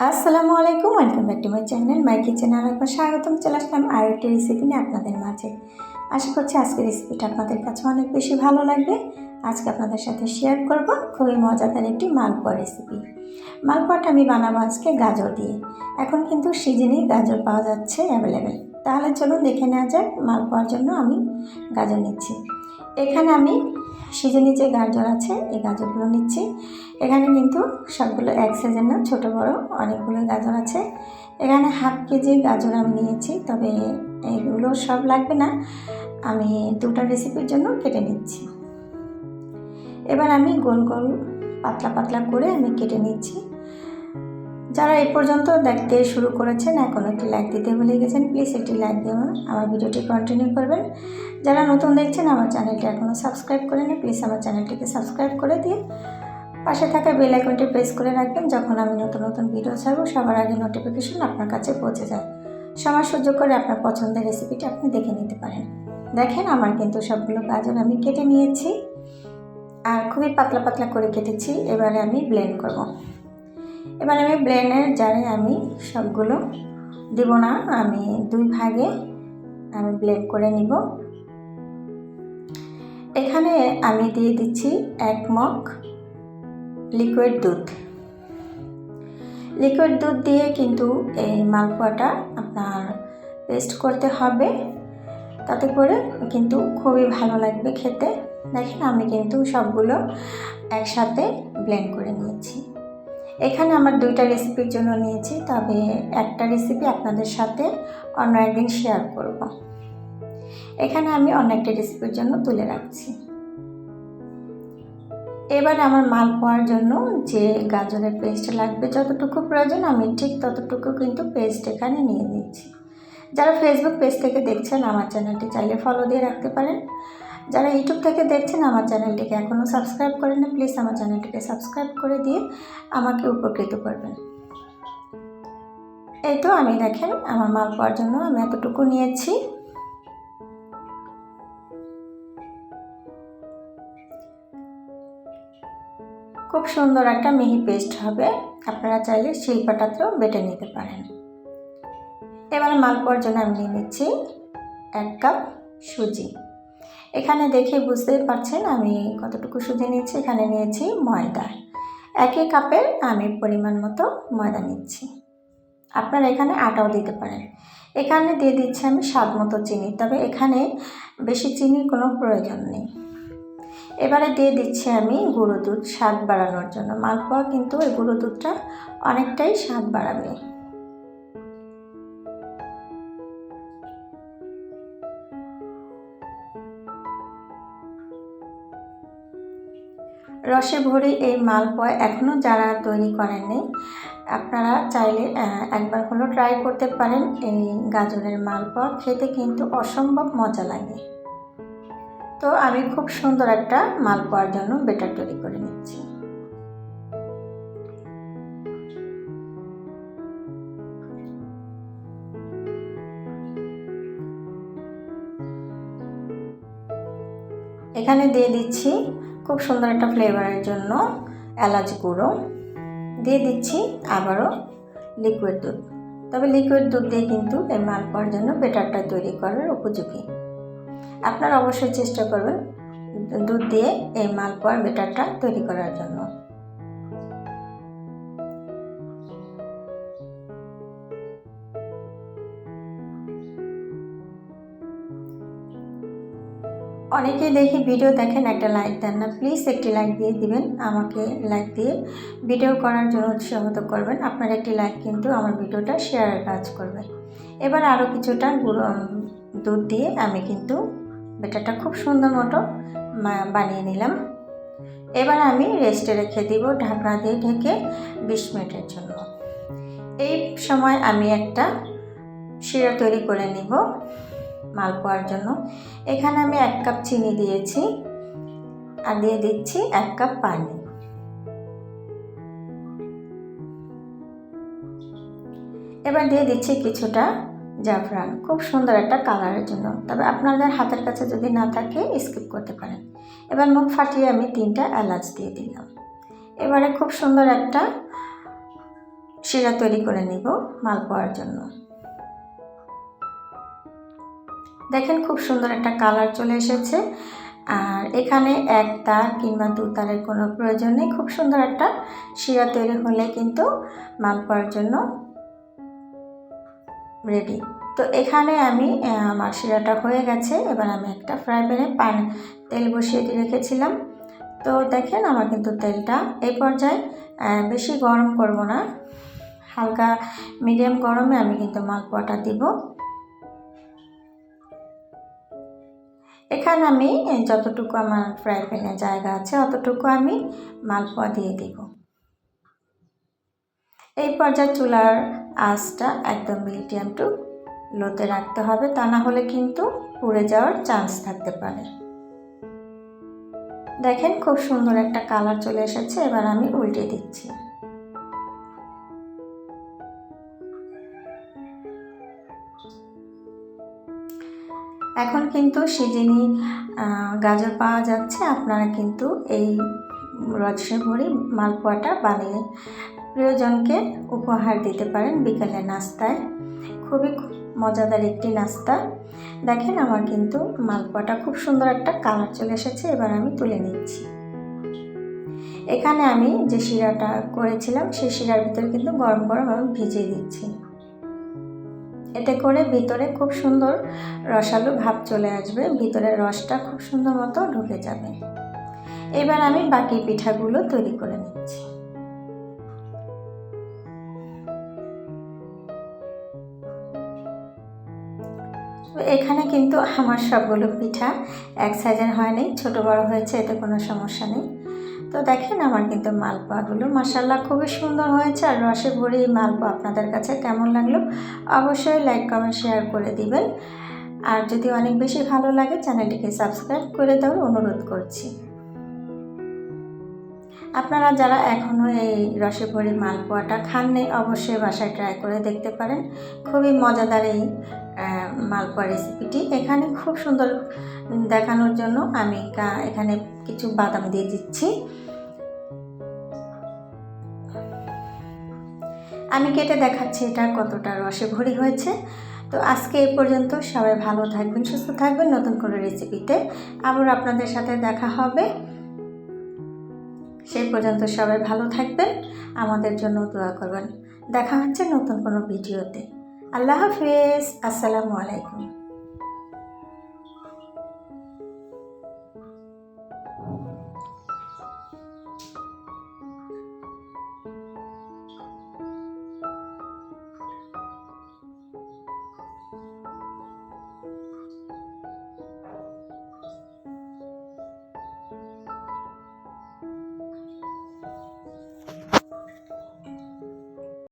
আসসালামু আলাইকুম, welcome back to my channel. My kitchen আর একবার স্বাগতম। চলে আসলাম আর একটি রেসিপি নিয়ে আপনাদের মাঝে। আশা করছি আজকের রেসিপিটা আপনাদের কাছে অনেক বেশি ভালো লাগবে। আজকে আপনাদের সাথে শেয়ার করব খুবই মজাদার একটি মালপোয়া রেসিপি মালপোয়াটা আমি বানাবো আজকে গাজর দিয়ে। এখন কিন্তু সিজনেই গাজর পাওয়া যাচ্ছে অ্যাভেলেবেল তাহলে চলুন দেখে নেওয়া যাক মালপোয়ার জন্য আমি গাজর নিচ্ছি। এখানে আমি সিজনে যে গাজর আছে, এই গাজরগুলো নিচ্ছি। এখানে কিন্তু সবগুলো এক সিজন না, ছোটো বড়ো অনেকগুলো গাজর আছে। এখানে হাফ কেজি গাজর আমি নিয়েছি, তবে এগুলো সব লাগবে না। আমি দুটো রেসিপির জন্য কেটে নিচ্ছি। এবার আমি গোল গোল পাতলা পাতলা করে আমি কেটে নিচ্ছি। যারা এ পর্যন্ত দেখতে শুরু করেছেন, এখন একটি লাইক দিতে ভুলে গেছেন, প্লিজ একটি লাইক দেবেন আমার ভিডিওটি কন্টিনিউ করবেন। যারা নতুন দেখছেন, আমার চ্যানেলটি এখনও সাবস্ক্রাইব করে নিন প্লিজ আমার চ্যানেলটিকে সাবস্ক্রাইব করে দিয়ে পাশে থাকা বেল আইকনটি প্রেস করে রাখবেন, যখন আমি নতুন নতুন ভিডিও ছাড়বো, সবার আগে নোটিফিকেশন আপনার কাছে পৌঁছে যায়। সময় সহ্য করে আপনার পছন্দের রেসিপিটি আপনি দেখে নিতে পারেন। দেখেন, আমার কিন্তু সবগুলো গাজর আমি কেটে নিয়েছি। আর খুবই পাতলা পাতলা করে কেটেছি, এবারে আমি ব্লেন্ড করব। এবার আমি ব্লেন্ডের জারে আমি সবগুলো দিব না, আমি দুই ভাগে আমি ব্লেন্ড করে নিব। এখানে আমি দিয়ে দিচ্ছি এক মগ লিকুইড দুধ। লিকুইড দুধ দিয়ে কিন্তু এই মালপোয়াটা আপনার পেস্ট করতে হবে, তাতে করে কিন্তু খুবই ভালো লাগবে খেতে। দেখেন আমি কিন্তু সবগুলো একসাথে ব্লেন্ড করে নিয়েছি। এখানে আমার দুইটা রেসিপির জন্য নিয়েছি, তবে একটা রেসিপি আপনাদের সাথে অন্য একদিন শেয়ার করব। এখানে আমি অন্য একটা রেসিপির জন্য তুলে রাখছি। এবার আমার মাল পাওয়ার জন্য যে গাজরের পেস্ট লাগবে যতটুকু প্রয়োজন, আমি ঠিক ততটুকু কিন্তু পেস্ট এখানে নিয়ে নিচ্ছি যারা ফেসবুক পেজ থেকে দেখছেন, আমার চ্যানেলটি চাইলে ফলো দিয়ে রাখতে পারেন। যারা ইউটিউব থেকে দেখছেন আমার চ্যানেলটিকে এখনও সাবস্ক্রাইব করেন না প্লিজ আমার চ্যানেলটিকে সাবস্ক্রাইব করে দিয়ে আমাকে উপকৃত করবেন। এই তো আমি দেখেন, আমার মাল পাওয়ার জন্য আমি এতটুকু নিয়েছি। খুব সুন্দর একটা মিহি পেস্ট হবে, আপনারা চাইলে শিল্পাটাতেও বেটে নিতে পারেন। এবারে মালপোয়ার জন্য আমি নিয়ে নিচ্ছি এক কাপ সুজি। এখানে দেখে বুঝতেই পারছেন আমি কতটুকু সুজি নিয়েছি এখানে নিয়েছি ময়দা। একই কাপের আমি পরিমাণ মতো ময়দা নিচ্ছি। আপনারা এখানে আটাও দিতে পারেন। এখানে দিয়ে দিচ্ছি আমি স্বাদ মতো চিনি, তবে এখানে বেশি চিনির কোনো প্রয়োজন নেই। এবারে দিয়ে দিচ্ছি আমি গুঁড়ো দুধ স্বাদ বাড়ানোর জন্য। মালপোয়া কিন্তু এই গুঁড়ো দুধটা অনেকটাই স্বাদ বাড়াবে। রসে ভরে এই মালপোয়া এখনও যারা তৈরি করেননি, আপনারা চাইলে একবার হলো ট্রাই করতে পারেন এই গাজরের মালপোয়া। খেতে কিন্তু অসম্ভব মজা লাগে। তো আমি খুব সুন্দর একটা মালপোয়ার জন্য বেটার তৈরি করে নিচ্ছি। এখানে দিয়ে দিচ্ছি খুব সুন্দর একটা ফ্লেভারের জন্য এলাচ গুঁড়ো। দিয়ে দিচ্ছি আবারও লিকুইড দুধ। তবে লিকুইড দুধ দিয়ে কিন্তু এই মালপোয়ার জন্য বেটারটা তৈরি করার উপযোগী। আপনারা অবশ্যই চেষ্টা করবেন দুধ দিয়ে এই মালপোয়ার বেটারটা তৈরি করার জন্য। অনেকেই দেখি ভিডিও দেখেন, একটা লাইক দেন না। প্লিজ একটি লাইক দিয়ে দিবেন, আমাকে লাইক দিয়ে ভিডিও করার জন্য উৎসাহিত করবেন। আপনার একটি লাইক কিন্তু আমার ভিডিওটা শেয়ারের কাজ করবে। এবার আরও কিছুটা গুঁড়ো দুধ দিয়ে আমি কিন্তু বেটারটা খুব সুন্দর মতো বানিয়ে নিলাম। এবার আমি রেস্টে রেখে দিব ঢাকনা দিয়ে ঢেকে বিশ মিনিটের জন্য। এই সময় আমি একটা শিরা তৈরি করে নিব। মালপোয়ার জন্য। এখানে আমি এক কাপ চিনি দিয়েছি আর দিয়ে দিচ্ছি এক কাপ পানি। এবার দিয়ে দিচ্ছি কিছুটা জাফরান। খুব সুন্দর একটা কালারের জন্য। তবে আপনাদের হাতের কাছে যদি না থাকে, স্কিপ করতে পারেন। এবার মুখ ফাটিয়ে আমি তিনটা এলাচ দিয়ে দিলাম। এবারে খুব সুন্দর একটা শিরা তৈরি করে নিব মালপোয়ার জন্য। দেখেন খুব সুন্দর একটা কালার চলে এসেছে। আর এখানে এক তার কিংবা দু তারের কোনো প্রয়োজন নেই। খুব সুন্দর একটা শিরা তৈরি হলে কিন্তু মালপোয়ার জন্য রেডি তো এখানে আমি আমার শিরাটা হয়ে গেছে। এবার আমি একটা ফ্রাই প্যানে পান, তেল বসিয়ে দিয়ে রেখেছিলাম। তো দেখেন আমার কিন্তু তেলটা এই পর্যায়ে বেশি গরম করব না। হালকা মিডিয়াম গরমে আমি কিন্তু মালপোয়াটা দিব। এখানে আমি যতটুকু আমার ফ্রাই প্যানে জায়গা আছে, অতটুকু আমি মালপোয়া দিয়ে দিব। এই পর্যায়ে চুলার আঁচটা একদম মিডিয়াম টু লোতে রাখতে হবে, তা না হলে কিন্তু পুড়ে যাওয়ার চান্স থাকতে পারে। দেখেন খুব সুন্দর একটা কালার চলে এসেছে, এবার আমি উল্টে দিচ্ছি। এখন কিন্তু গাজর পাওয়া যাচ্ছে। আপনারা কিন্তু এই রজসে ভরি মালপোয়াটা বানিয়ে প্রিয়জনকে উপহার দিতে পারেন বিকেলের নাস্তায়। খুবই মজাদার একটি নাস্তা। দেখেন আমার কিন্তু মালপোয়াটা খুব সুন্দর একটা কালার চলে এসেছে, এবার আমি তুলে নিচ্ছি। এখানে আমি যে শিরাটা করেছিলাম, সেই শিরার ভিতরে কিন্তু গরম গরম আমি ভিজিয়ে দিচ্ছি। এতে করে ভিতরে খুব সুন্দর রসালো ভাব চলে আসবে ভিতরের রসটা খুব সুন্দর মতো ঢুকে যাবে। এবার আমি বাকি পিঠাগুলো তৈরি করে নিচ্ছি। এখানে কিন্তু আমার সবগুলো পিঠা এক সাইজের হয়নি, ছোট বড় হয়েছে, এতে কোনো সমস্যা নেই। তো দেখেন আমার কিন্তু মালপোয়াগুলো। মাসাল্লাহ খুবই সুন্দর হয়েছে আর রসে ভরে এই মালপোয়া আপনাদের কাছে কেমন লাগল অবশ্যই লাইক কমেন্ট শেয়ার করে দিবেন। আর যদি অনেক বেশি ভালো লাগে চ্যানেলটিকে সাবস্ক্রাইব করে দেওয়ার অনুরোধ করছি। আপনারা যারা এখনও এই রসে ভরি মালপোয়াটা খাননি, অবশ্যই বাসায় ট্রাই করে দেখতে পারেন। খুবই মজাদার এই মালপোয়া রেসিপিটি এখানে খুব সুন্দর দেখানোর জন্য আমি এখানে কিছু বাদাম দিয়ে দিচ্ছি। আমি কেটে দেখাচ্ছি এটা কতটা রসে ভরি হয়েছে। তো আজকে এ পর্যন্ত সবাই ভালো থাকবেন, সুস্থ থাকবেন। নতুন কোনো রেসিপিতে আবার আপনাদের সাথে দেখা হবে। সেই পর্যন্ত সবাই ভালো থাকবেন, আমাদের জন্য দোয়া করবেন। দেখা হচ্ছে নতুন কোনো ভিডিওতে। আল্লাহ হাফিজ, আসসালামু আলাইকুম।